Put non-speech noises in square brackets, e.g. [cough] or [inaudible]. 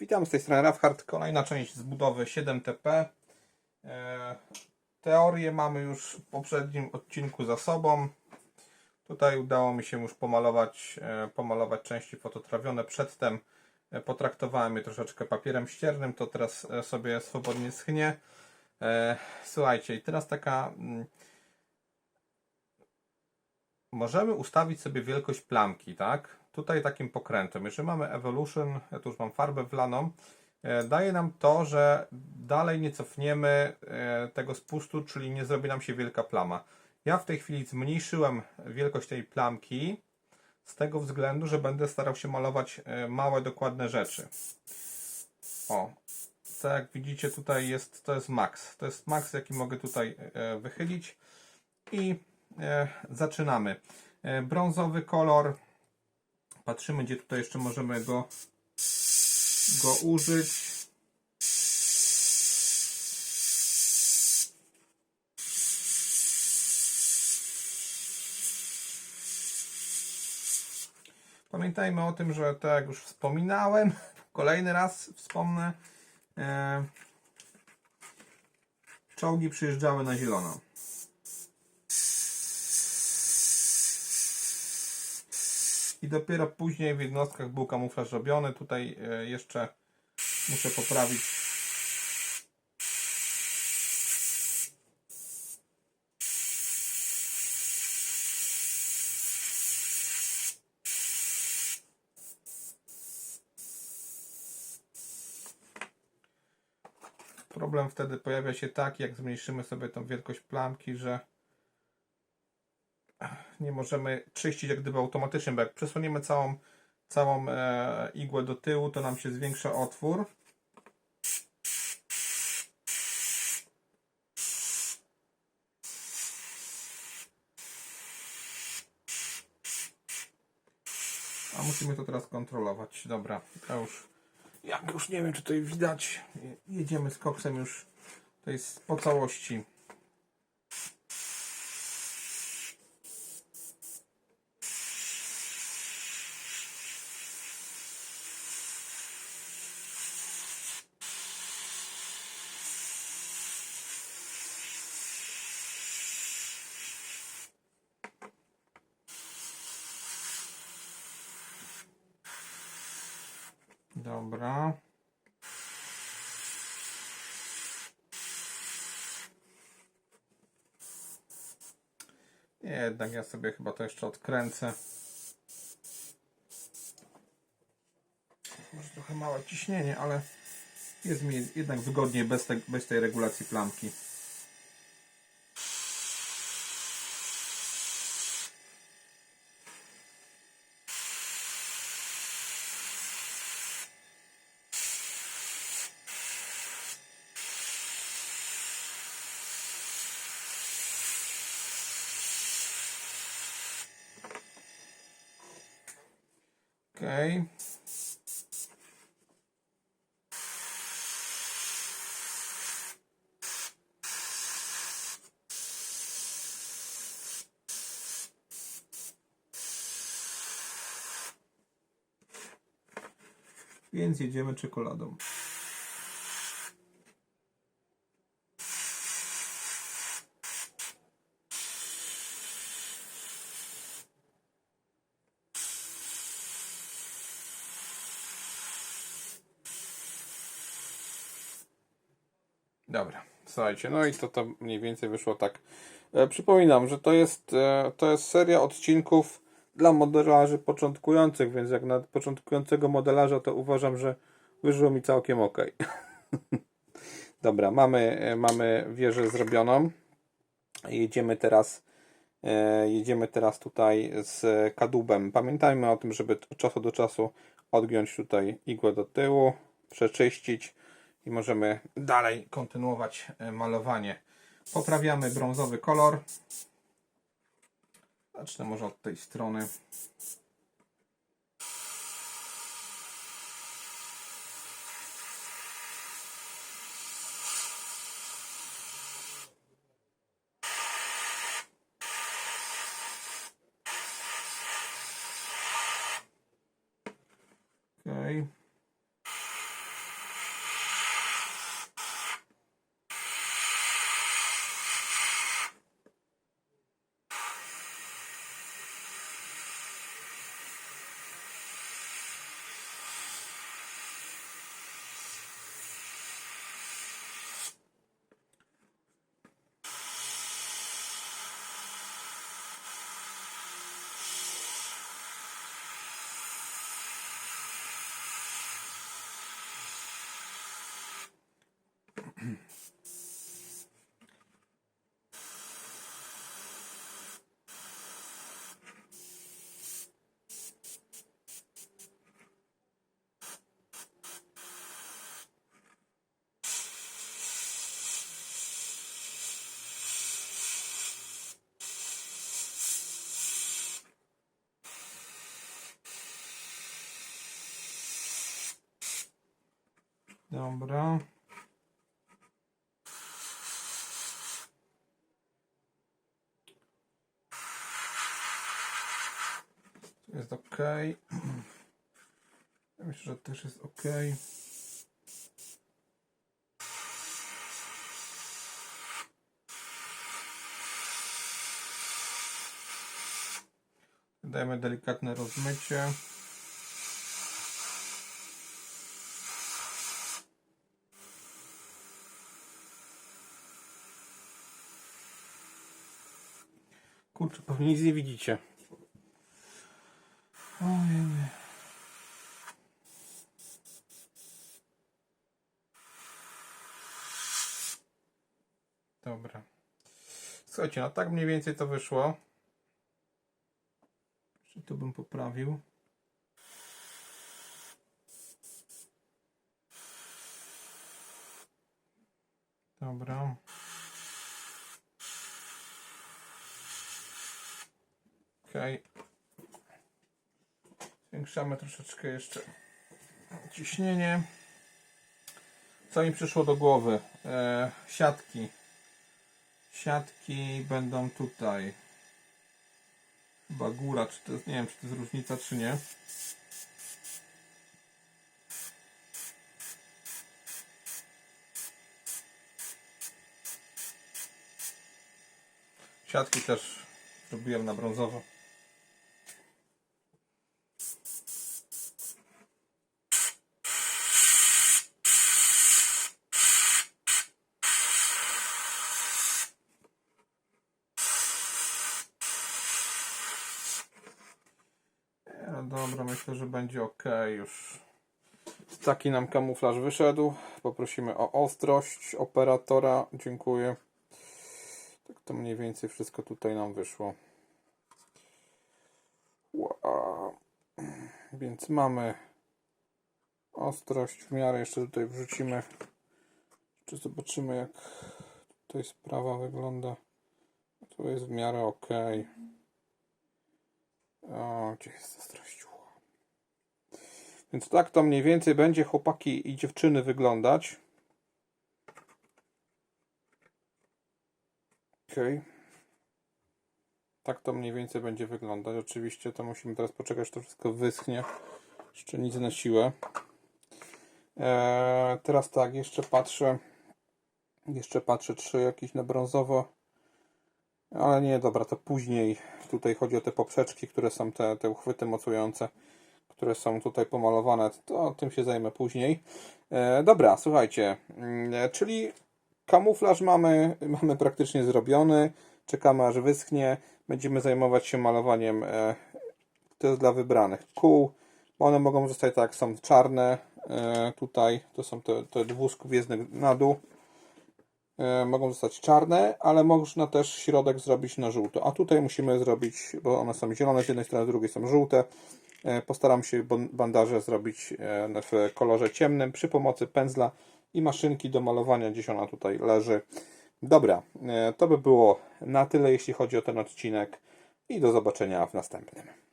Witam z tej strony Rafhard. Kolejna część z budowy 7TP. E, Teorię mamy już w poprzednim odcinku za sobą. Tutaj udało mi się już pomalować, e, pomalować części fototrawione. Przedtem e, potraktowałem je troszeczkę papierem ściernym, to teraz sobie swobodnie schnie. Słuchajcie, i teraz taka. mm, Możemy ustawić sobie wielkość plamki, tak? Tutaj takim pokrętem. Jeżeli mamy Evolution, ja tu już mam farbę wlaną, e, daje nam to, że dalej nie cofniemy e, tego spustu, czyli nie zrobi nam się wielka plama. Ja w tej chwili zmniejszyłem wielkość tej plamki z tego względu, że będę starał się malować e, małe, dokładne rzeczy. O, tak jak widzicie tutaj jest, to jest max. To jest max, jaki mogę tutaj wychylić i zaczynamy. Brązowy kolor. Patrzymy, gdzie tutaj jeszcze możemy go, go użyć. Pamiętajmy o tym, że tak jak już wspominałem, [laughs] kolejny raz wspomnę, e, czołgi przyjeżdżały na zielono. I dopiero później w jednostkach był kamuflaż robiony. Tutaj e, jeszcze muszę poprawić. Problem wtedy pojawia się taki, jak zmniejszymy sobie tą wielkość plamki, że nie możemy czyścić jak gdyby automatycznie, bo jak przesuniemy całą, całą e, igłę do tyłu, to nam się zwiększa otwór. A musimy to teraz kontrolować. Dobra, już, jak już nie wiem, czy tutaj widać, jedziemy z koksem już, to jest po całości. Dobra. Jednak ja sobie chyba to jeszcze odkręcę. Może trochę małe ciśnienie, ale jest mi jednak wygodniej bez, te, bez tej regulacji plamki. Okej. Więc jedziemy czekoladą. Dobra, słuchajcie, no i to, to mniej więcej wyszło tak. E, przypominam, że to jest, e, to jest seria odcinków dla modelarzy początkujących, więc jak na początkującego modelarza to uważam, że wyszło mi całkiem ok. [laughs] Dobra, mamy, e, mamy wieżę zrobioną. Jedziemy teraz e, jedziemy teraz tutaj z kadłubem. Pamiętajmy o tym, żeby od czasu do czasu odgiąć tutaj igłę do tyłu, przeczyścić i możemy dalej kontynuować e, malowanie. Poprawiamy brązowy kolor. Zacznę może od tej strony. Okej. Dobra. Jest ok. Myślę, że też jest ok. Dajemy delikatne rozmycie. Kurczę, pewnie nic nie widzicie. Ojej. Dobra. Słuchajcie, no tak mniej więcej to wyszło. Jeszcze tu bym poprawił. Dobra. Zwiększamy troszeczkę jeszcze ciśnienie. Co mi przyszło do głowy? E, siatki. Siatki będą tutaj. Chyba góra, czy to jest, nie wiem, czy to jest różnica, czy nie. Siatki też zrobiłem na brązowo. No dobra, myślę, że będzie ok już. Taki nam kamuflaż wyszedł. Poprosimy o ostrość operatora. Dziękuję. Tak to mniej więcej wszystko tutaj nam wyszło. Wow. Więc mamy ostrość w miarę. Jeszcze tutaj wrzucimy. Czy zobaczymy jak tutaj sprawa wygląda. To jest w miarę ok. O, gdzie jest ostrość? Więc tak to mniej więcej będzie chłopaki i dziewczyny wyglądać. Okej. Tak to mniej więcej będzie wyglądać. Oczywiście to musimy teraz poczekać, to wszystko wyschnie. Jeszcze nic na siłę. Eee, teraz tak, jeszcze patrzę. Jeszcze patrzę, czy jakiś na brązowo. Ale nie, dobra, to później. Tutaj chodzi o te poprzeczki, które są te, te uchwyty mocujące, które są tutaj pomalowane. To tym się zajmę później. E, dobra, słuchajcie. Mm, czyli kamuflaż mamy, [laughs] mamy praktycznie zrobiony. Czekamy aż wyschnie. Będziemy zajmować się malowaniem. E, to jest dla wybranych kół. One mogą zostać tak, są czarne. E, tutaj to są te, te gwiezdnych na dół. E, mogą zostać czarne, ale można też środek zrobić na żółto. A tutaj musimy zrobić, bo one są zielone z jednej strony, z drugiej są żółte. E, Postaram się bandaże zrobić e, w kolorze ciemnym przy pomocy pędzla i maszynki do malowania, gdzieś ona tutaj leży. Dobra, to by było na tyle, jeśli chodzi o ten odcinek i do zobaczenia w następnym.